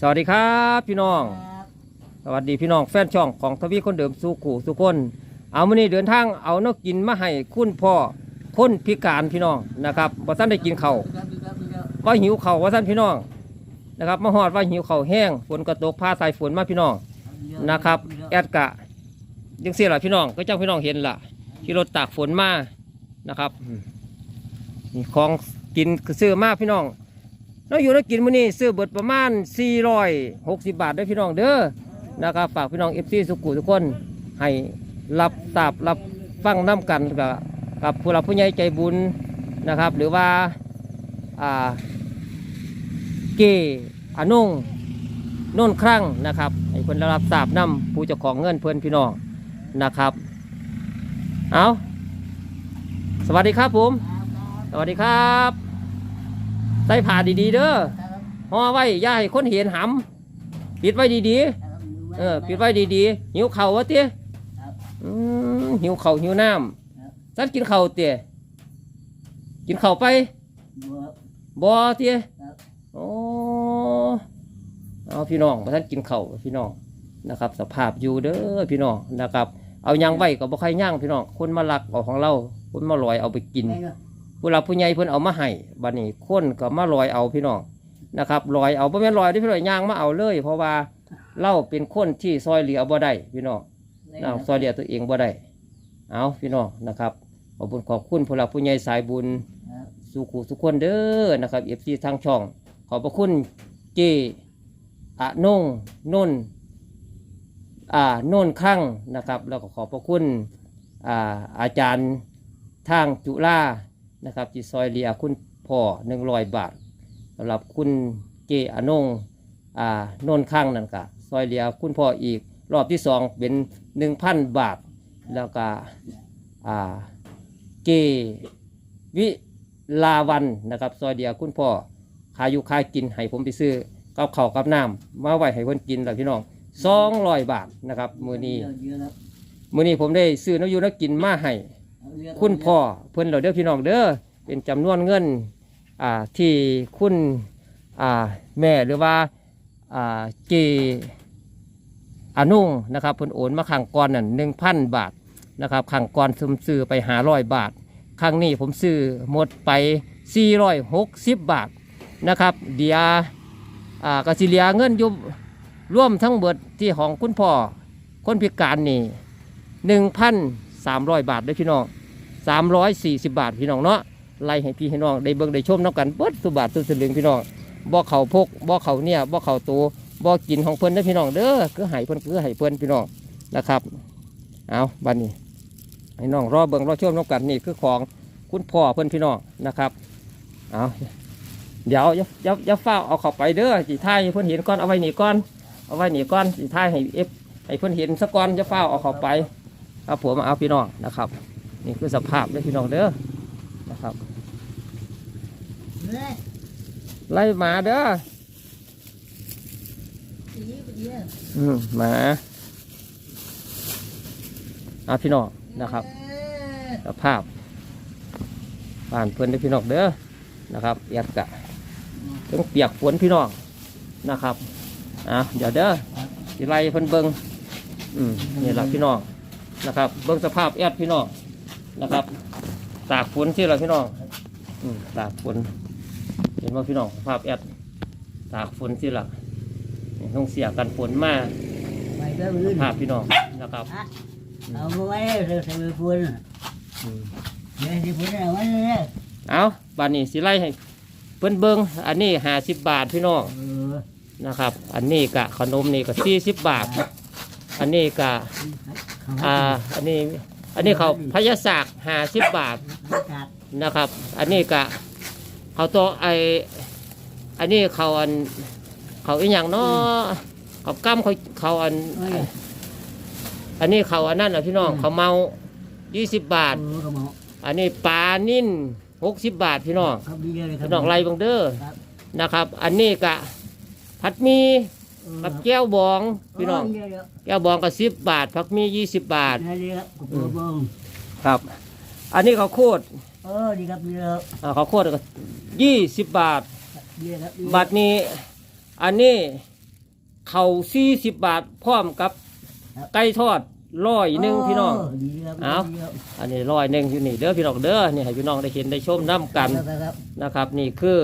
สวัสดีครับพี่น้องครับสวัสดีพี่น้องแฟนช่องของทวีคนเดิมสู่ขู่สุคน เอามื่อนี้เดินทางเอานกกินมาให้คุณพ่อคนพิการพี่น้องนะครับว่าท่านได้กินเขาวครับครับครับว่าหิวเขาวว่าท่านพี่น้องนะครับมาหอดว่าหิวเขาวแห้งฝนกระตกพาสายฝนมาพี่น้องนะครับ แอดกะยังเสียหล่ะพี่น้องก็เจ้าพี่น้องเห็นล่ะที่รถตากฝนมานะครับอืมนี่ของกินคือซื้อมาพี่น้อง เราอยู่แล้วกินมื้อนี้ซื้อเบิดประมาณ 460 บาทได้อพี่น้องเด้อนะครับฝากพี่น้องเอฟซีสุกุทุกคนให้รับทราบรับฟังน้กันกับกับผู้หลักผู้ใหญ่ใจบุญนะครับ หรือว่าอ่าเกอนุ่งโน่นครั้งนะครับให้คนได้รับทราบนํผู้เจ้าของเงินเพื่อนพี่น้องนะครับเอาสวัสดีครับผม สวัสดีครับ ใส่ผ้าดีๆเด้อห่อไว้อย่าให้คนเห็นหำปิดไว้ดีๆเออปิดไว้ดีๆหิวเข่าวะเตี้ยอืมหิวเข่าหิวน้ำสันกินเข่าเตี้ยกินเข่าไปบ่เตี้ยโอ้เอาพี่น้องท่านกินเข่าพี่น้องนะครับ สภาพอยู่เด้อพี่น้องนะครับ เอายางไว้ก็บ่ใครย่างพี่น้องคนมาลักเอาของเราคนมาลอยเอาไปกิน ผู้หลักผู้ใหญ่เพิ่นเอามาให้บัดนี้คนก็มาลอยเอาพี่น้องนะครับลอยเอาบ่แม่นลอยที่พี่น้องย่างมาเอาเลย เพราะว่าเราเป็นคนที่ซอยเหลือบ่ได้พี่น้องนะซอยเหลือตัวเองบ่ได้เอาพี่น้องนะครับขอบคุณขอบคุณผู้หลักผู้ใหญ่สายบุญสุขุสุขคนเด้อนะครับ FC ทางช่อง ขอบพระคุณเจอะนงนุ่นอ่าโน่นข้างนะครับ แล้วก็ขอบพระคุณอ่าอาจารย์ทางจุฬา นะครับที่ซอยเลียคุณพ่อหนึ่งร้อยบาทสำหรับคุณเจอานงอ่าโนนข้างนั่นกะซอยเลียคุณพ่ออีกรอบที่สองเป็นหนึ่งพันบาท แล้วก็อ่าเจวิลาวันนะครับซอยเดียคุณพ่อขายอยู่ขายกินให้ผมไปซื้อกับข้าวกับน้ำมาไว้ให้เพิ่นกินแล้วพี่น้องสองร้อยบาทนะครับมือนี้มือนี้ผมได้ซื้อน้ำอยูน้ำกินมาให้ คุณพ่อเพิ่นเราเด้อพี่น้องเด้อเป็นจำนวนเงินอ่าที่คุณอ่าแม่หรือว่าอ่าเจอนุ่งนะครับเพิ่นโอนมาขังก่อนนั่นหนึ่งพันบาทนะครับขังก่อนซุมซื้อไปหาร้อยบาทครั้งนี้ผมซื้อหมดไปสี่ร้อยหกสิบบาทนะครับ เดียอ่ากสิเลียเงินยุบร่วมทั้งเบิดที่ของคุณพ่อคนพิการนี่หนึ่งพันสามร้อยบาทเด้อพี่น้อง สามร้อยสี่สิบบาทพี่น้องเนาะไล่ให้พี่ให้น้องได้เบิ่งได้ชมน้ำกันเบิดสุบาทสุสลึงพี่น้องบ่อเขาพกบ่อเขาเนี่ยบ่อเขาตัวบ่อกินของเพิ่นเด้พี่น้องเด้อคือให้เพิ่นคือให้เพิ่นพี่น้องนะครับเอาบัดนี้ให้น้องรอเบิ่งรอชมน้ำกันนี่คือของคุณพ่อเพิ่นพี่น้องนะครับเอาเดี๋ยวอย่าอย่าอย่าเฝ้าเอาเข้าไปเด้อสิท้ายเพิ่นเห็นก่อนเอาไว้นี่ก่อนเอาไว้นี่ก่อนสิท้ายให้เอฟให้เพิ่นเห็นสักก่อนอย่าเฝ้าเอาเข้าไปครับผมเอาพี่น้องนะครับ นี่คือสภาพเลยพี่น้องเด้อนะครับไล่หมาเด้ออืมหมาเอาพี่น้องนะครับสภาพผ่านเพื่อนได้อพี่น้องเด้อนะครับเปียกกะต้องเปียกฝนพี่น้องนะครับอะเดี๋ยวเด้อสิไล่เพิ่นเบิงอืมนี่แหละพี่น้องนะครับ เบิ้งสภาพแอดพี่น้อง นะครับ ตากฝนที่เราพี่น้องอืมตากฝนเห็นว่าพี่น้องสภาพแอดตากฝนที่ละนี่ต้องเสียกันฝนมาไปก็สมือภาพพี่น้องนะครับเอาไว้เร็วใส่มือพูนอืมเดี๋ยวที่พูนเอาไว้เลยเอาบานนี้สิไล่ให้เพิ่นเบิ้งอันนี้ห้าสิบบาทพี่น้องเออนะครับ อันนี้กะขนมนี่ก็สี่สิบบาท อันนี้กะอ่าอันนี้ อันนี้เขาพยาศาสตร์ห้าสิบบาทจัดนะครับ อันนี้กะเขาตัวไออันนี้เขาอัน เขาอีกอย่างเนาะเขากั้มเขาเขาอัน เอ้ยอันนี้เขาอันนั้นนะพี่น้องเขาเมายี่สิบบาท เออเขาบอกอันนี้ปลานิ่นหกสิบบาทพี่น้องครับดีเลยครัพี่น้องไล่เบังเด้อครับ นะครับ อันนี้กะผัดหมี กับแก้วบองพี่น้องเดี๋ยวเดี๋ยวแก้วบองก็สิบบาทผักมียี่สิบบาทเดี๋ยวเดี๋ยวกระโปรงบงครับ อันนี้เขาวโคตรเออดีครับดีแล้วอ่าเขาวโคตรก็ยี่สิบบาทดีครับดีบัตรนี้อันนี้เข่าสี่สิบบาทพร้อมกับไก่ทอดร้อยหนึ่งพี่น้องโดีครับเอาดีครับอันนี้ร้อยหนึ่งอยู่นี่เด้อพี่น้องเด้อนี่ให้พี่น้องได้เห็นได้ชมน้ำกัน ครับครับนะครับนี่คือ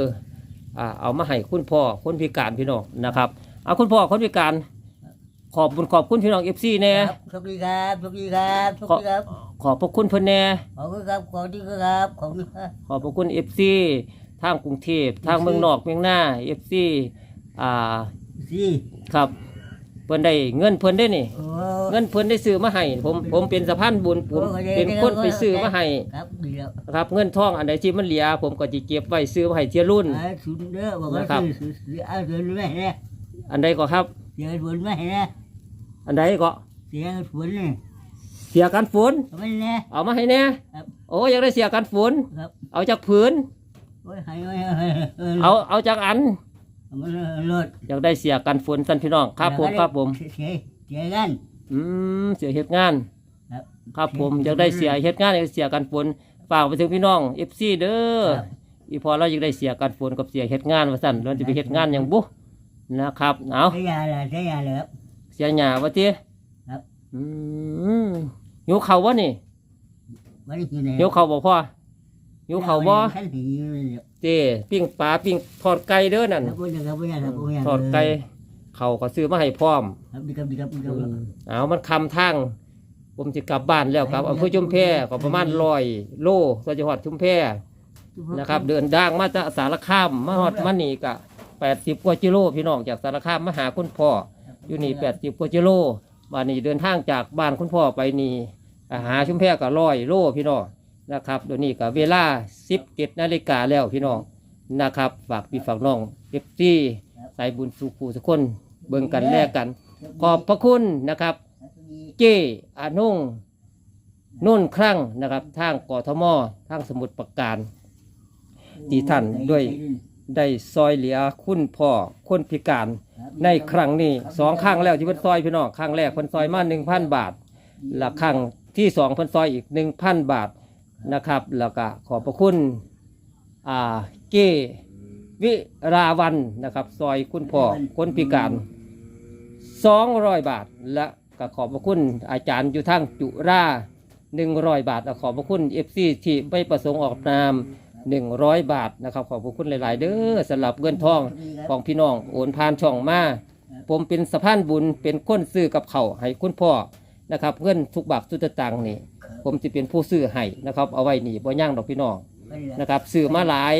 อ่าเอามาให้คุณพ่อคนพิการพี่น้องนะครับ เอาคุณพ่อคนพิการ ขอบคุณขอบคุณพี่น้องเอฟซีแน่ครับสวัสดีครับสวัสดีครับสวัสดีครับขอบพระคุณเพิ่นแน่ขอบคุณครับขอบคุณครับขอบคุณครับขอบพระคุณเอฟซีทางกรุงเทพทางเมืองนอกเมืองหน้าเอฟซีอ่าสิครับเพิ่นได้เงินเพิ่นได้นี่โอ้เงินเพิ่นได้ซื้อมาให้ผมผมเป็นสะพานบุญผมเป็นคนไปซื้อมาให้ครับดีแล้วนะครับเงินทองอันใดที่มันเหลือผมก็จะเก็บไว้ซื้อมาให้เทียรุ่นอ่าสุดเด้อบอกว่านะครับซื้ อซื้อเอาเงินไม่ให้นะอันใดก็ครับ เสียเงินฝนไม่ให้นะอันใดก็เสียเงินฝนนี่เสียกันฝนทำไมนะเอามาให้แน่ครับโอ้อยากได้เสียกันฝนครับ เอาจากผืนโอ้ยให้ไว้ให้เออเอาเอาจากอัน เอามันรถอยากได้เสียกันฝนสันพี่น้องครับผมครับผมเสียเสียเสียกัน อืมเสียเฮ็ดงาน ครับ ครับผมอยากได้เสียเฮ็ดงานอยากได้เสียกันฝนฝากไปถึงพี่น้องเอฟซีเด้อครับ อีพอเราอยากได้เสียกันฝนกับเสียเฮ็ดงานว่าสั่นเราจะไปเฮ็ดงานอย่างบุ นะครับ เอาใช้ยาเลยใช้ยาเลยครับ เสียหญ้าว่าติครับ อืมหิวข้าวบ่นี่ไม่ได้กินเลยหิวข้าวบ่พ่อหิวข้าวบ่ท่านหิวเลยครับเจ้ปิ้งปลาปิ้งทอดไก่เด้อนั่นครับครับครับครับทอดไก่เขาก็ซื้อมาให้พร้อม ครับดีครับดีครับดีคอืรับมเอามันคำทางผมจะกลับบ้านแล้วครับอำเภอชุมแพก็ประมาณร้อยโลก็จะหอดชุมแพนะครับ เดินด่างมาจากสารคามมาหอดมานี่กะ แปดสิบกว่ากิโลพี่น้องจากสารคามมาหาคุณพ่ออยู่นี่แปดสิบกว่ากิโลวันนี้เดินทางจากบ้านคุณพ่อไปนี่อ่าหาชุมแพก็ร้อยโลพี่น้องนะครับเดี๋ยวนี้ก็เวลาสิบเจ็ดนาฬิกาแล้วพี่น้องนะครับฝากพี่ฝากน้องเอฟซีสายบุญสุขูสุกคนเบิ่งกันแลกกัน ขอบพระคุณนะครับ เจอานุ่งนุ่นครั้งนะครับ ทางกทมทางสมุทรปราการที่ท่านด้วย ได้ซอยเหลือคุณพ่อคนพิการในครั้งนี้สองครั้งแล้วที่เพิ่นซอยพี่น้องครั้งแรกเพิ่นซอยมาหนึ่งพันบาทและครั้งที่สองเพิ่นซอยอีกหนึ่งพันบาทนะครับ แล้วก็ขอบพระคุณอ่าเกวิราวันนะครับ ซอยคุณพ่อคนพิการสองร้อยบาท และก็ขอบพระคุณอาจารย์อยู่ทางจุราหนึ่งร้อยบาทและขอบพระคุณเอฟซีที่ไม่ประสงค์ออกนาม หนึ่งร้อยบาทนะครับ ขอบพระคุณหลาย ๆ เด้อสำหรับเงินทองของพี่น้องโอนผ่านช่องมาผมเป็นสะพานบุญเป็นคนซื้อกับเขาวให้คุณพ่อนะครับเงินทุกบาททุกสตังค์นี่ ผมจะเป็นผู้ซื้อให้นะครับ เอาไว้นี่บ่ย่างดอกพี่น้องนะครับซื้อมาหลาย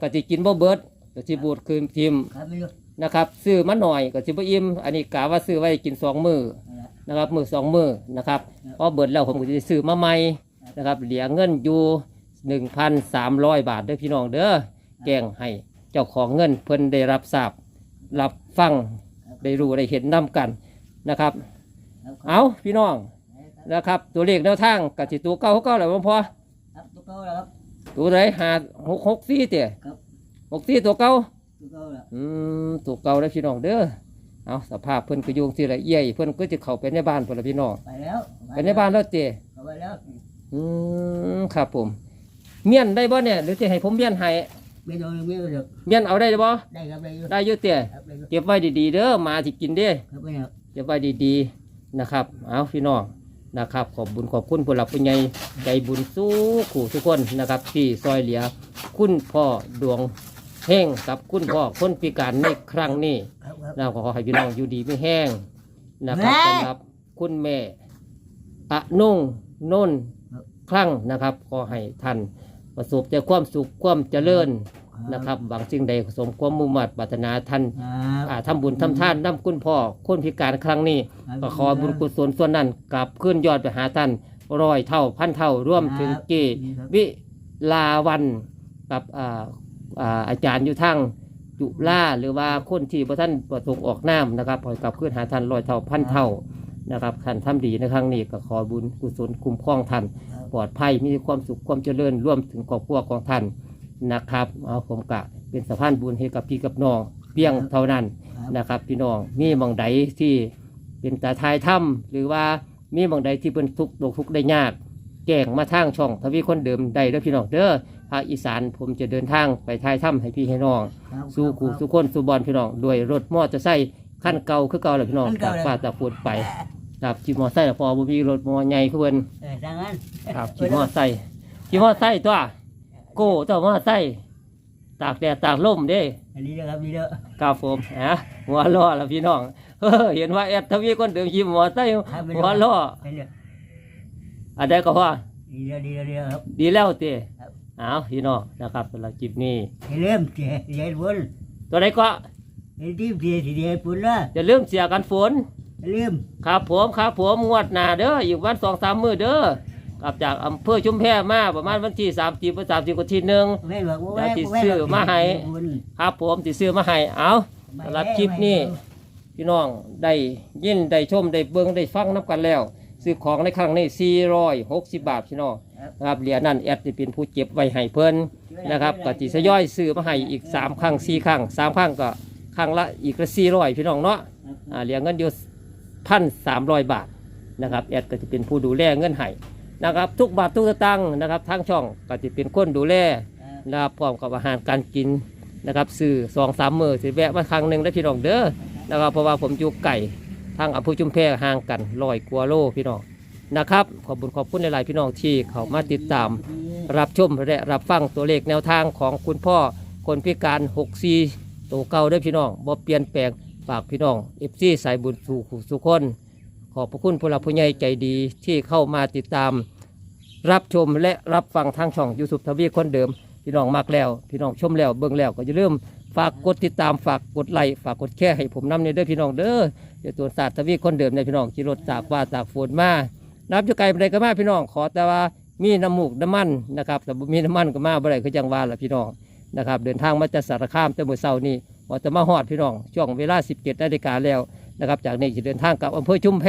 ก็จะกินบ่เบิดก็จะบูดคืนทิมครับไม่รู้นะครับซื้อมาหน่อยก็สิบอิ่มอันนี้กะว่าซื้อไว้กินสองมือนะครับมือสองมือนะครับพอเบิดแล้วผมก็จะซื้อมาใหม่นะครับเหลือเงินอยู่ หนึ่งพันสามร้อยบาทเด้อพี่น้องเด้อแกงให้เจ้าของเงินเพิ่นได้รับทราบรับฟังได้รู้ได้เห็นนํกันนะครับ เอาพี่น้องนะครับตัวเลขแนวทางกับจิตัวเก้าเก้าแหละพ่อครับตัวเก่าแล้วครับตัวไหนหาหกหกสี่เตี๋ยครับหกสี่ตัวเก้าตัวเก่าแล้วอืมถูกเก่าแล้วพี่น้องเด้อเอาสภาพเพิ่นก็อยุ่จั่งที่ละเอียดเพิ่นก็จะเข้าไปในบ้านเพิ่นละพี่น้องไปแล้วไปในบ้านแล้วเจเข้าไปแล้วอืมครับผม เมียนได้บ่เนี่ยหรือจะให้ผมเมียนให้ ไม่โดนไม่โดนเมียนเอาได้บ่ ได้ครับได้อยู่ได้อยู่เตะครับได้อยู่เก็บไว้ดีๆเด้อหมาที่กินเด้ ครับไม่เอาเก็บไว้ดีๆนะครับ เอาพี่น้องนะครับ ขอบบุญขอบคุณผู้หลักผู้ใหญ่ใจบุญสู้ขู่ทุกคนนะครับ ที่ซอยเหลือคุณพ่อดวงเฮงกับคุณพ่อคนพิการในครั้งนี้ ครับครับ เราขอให้พี่น้องอยู่ดีไม่แห้งนะครับแม่ สำหรับคุณแม่อะนุ่งนุ่น ครับครั้งนะครับขอให้ท่านประสบแต่ความสุขความเจริญนะครับบางสิ่งใดสมความมุ่งมั่นปรารถนาท่านครับอ่าทำบุญทำทานน้ำคุณพ่อคนพิการครั้งนี้ก็ขอบุญกุศลส่วนนั้นกลับขึ้นยอดไปหาท่านร้อยเท่าพันเท่าร่วมถึงเกวิลาวันกับอ่าอ่าอาจารย์อยู่ทั้งจุฬาหรือว่าคนที่พระท่านประสงค์ออกน้ำนะครับขอกลับขึ้นหาท่านร้อยเท่าพันเท่า นะครับท่านทำดีในครั้งนี้ก็ขอบุญกุศลคุ้มครองท่านปลอดภัยมีความสุขความเจริญร่วมถึงครอบครัวของท่านนะครับเอาผมกะเป็นสะพานบุญให้กับพี่กับน้องเพียงเท่านั้นนะครับ พี่น้องมีบางใดที่เป็นตาทายถ้ำหรือว่ามีบางใดที่เป็นทุกข์ตกทุกข์ได้ยากแจ้งมาทางช่องทวีคนเดิมได้เด้อพี่น้องเด้อภาคอีสานผมจะเดินทางไปทายถ้ำให้พี่ให้น้อง สู้กูสู้คนสู้บอลพี่น้องด้วยรถมอเตอร์ไซค์ขั้นเก่าคือเก่าแหละพี่น้องขั้นจาเก่ากเลยฟ้าจากฝนไป ครับขี่มอไซค์แล้วพอบ่มีรถมอใหญ่คือเพิ่นเออทางนั้นครับขี่มอไซค์ขี่มอไซค์ตัวโก้ตัวมอไซค์ตากแดดตากลมเด้ อันนี้เด้อครับนี่เด้อครับผมฮะหัวล้อแล้วพี่น้องเออเห็นว่าแอดทวีคนเดิมขี่มอไซค์หัวล้ออันนี้อันใดก็ว่าดีเด้อดีเด้อดีเด้อครับ ดีแล้วเต้ครับเอาพี่น้องนะครับสำหรับคลิปนี้อย่าลืมเสียเสียฝนตัวใดก็อย่าลืมเสียเสียฝนนะอย่าลืมเสียกันฝน อย่าลืมครับผมครับผมงวดหน้าเด้ออีกวันสองสามมื้อเด้อกลับจากอำเภอชุมแพมาประมาณวันที่สามสิบสามสิบกว่าทีหนึ่งแม่บอกว่าอย่าแม่ติดแม่ชื่อมาให้ฝนครับผมติซื้อมาให้เอาสำหรับคลิปนี้ พี่น้องได้ยินได้ชมได้เบิ่งได้ฟังน้กันแล้วซื้อของในครั้งนี้460 บาทพี่น้องนะครับเหรียญนั้นแอดจะเป็นผู้เก็บไว้ให้เพิ่นนะครับก็จิสย่อยซื้อมาให้อีก 3 ครั้ง4ครั้ง3 ครั้งก็ครั้งละอีกละ400พี่น้องเนาะอ่าเหรียญเงินอยู่ พันสามร้อยบาทนะครับแอดก็จะเป็นผู้ดูแลเงินให้นะครับทุกบาททุกสตางค์นะครับทางช่องก็จะเป็นคนดูแลนะครับพร้อมกับอาหารการกินนะครับซื้อสองสามมือสิแวะมาครั้งหนึ่งได้พี่น้องเด้อนะครับเพราะว่าผมอยู่ไก่ทางอำเภอจุมแพห่างกันลอยกว่าโลพี่น้องนะครับขอบคุญขอบคุณหลายๆพี่น้องที่เขามาติดตาม รับชมและรับฟังตัวเลขแนวทางของคุณพ่อคนพิการ6 4ตัวเก่าด้อพี่น้องบ่เปลี่ยนแปลง ฝากพี่น้องเอฟซีสายบุญสู่สุคน ขอบพระคุณผู้หลักผู้ใหญ่ใจดีที่เข้ามาติดตาม รับชมและรับฟังทางช่องยูทูบทวีคนเดิม พี่น้องมากแล้ว พี่น้องชมแล้วเบิ่งแล้วก็อย่าลืมฝากกดติดตามฝากกดไลค์ฝากกดแชร์ให้ผมนำเนี่ยเด้อพี่น้องเด้อเดี๋ยวตัวศาสตร์ทวีคนเดิมเนี่ยพี่น้องขี่รถจากว่าจากฝนมานับจะไกลไปไหนก็มาพี่น้องขอแต่ว่ามีน้ำมูกน้ำมันนะครับแต่บ่มีน้ำมันก็มาบ่ได้คือจังว่าล่ะพี่น้องนะครับ เดินทางมาจากสารคามแต่เมื่อเช้านี้ ว่าจะมาฮอดพี่น้อง ช่วงเวลา 17นาฬิกาแล้วนะครับจากนี้จะเดินทางกลับอำเภอชุมแพ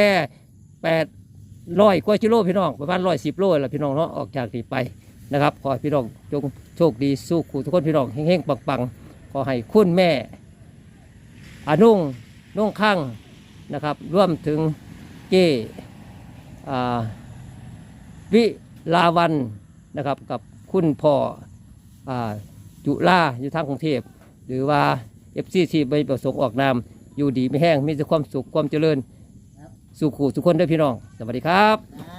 8ร้อยกว่ากิโลพี่น้องประมาณร้อยสิบโลแหละพี่น้องเนาะออกจากนี้ไปนะครับขอพี่น้องจงโชคดีสู้ขู่ทุกคนพี่น้องเฮงๆปังๆขอให้คุณแม่อนุ่งนุ่งข้างนะครับร่วมถึงเจอ่าวิลาวันนะครับกับคุณพ่ออจุลาอยู่ทางกรุงเทพหรือว่า อฟซีที่ไม่ประสงค์ออกนามอยู่ดีไม่แห้งมีแต่ความสุขความเจริญสู่ขู่ทุกคนด้วยพี่น้อง สวัสดีครับครับ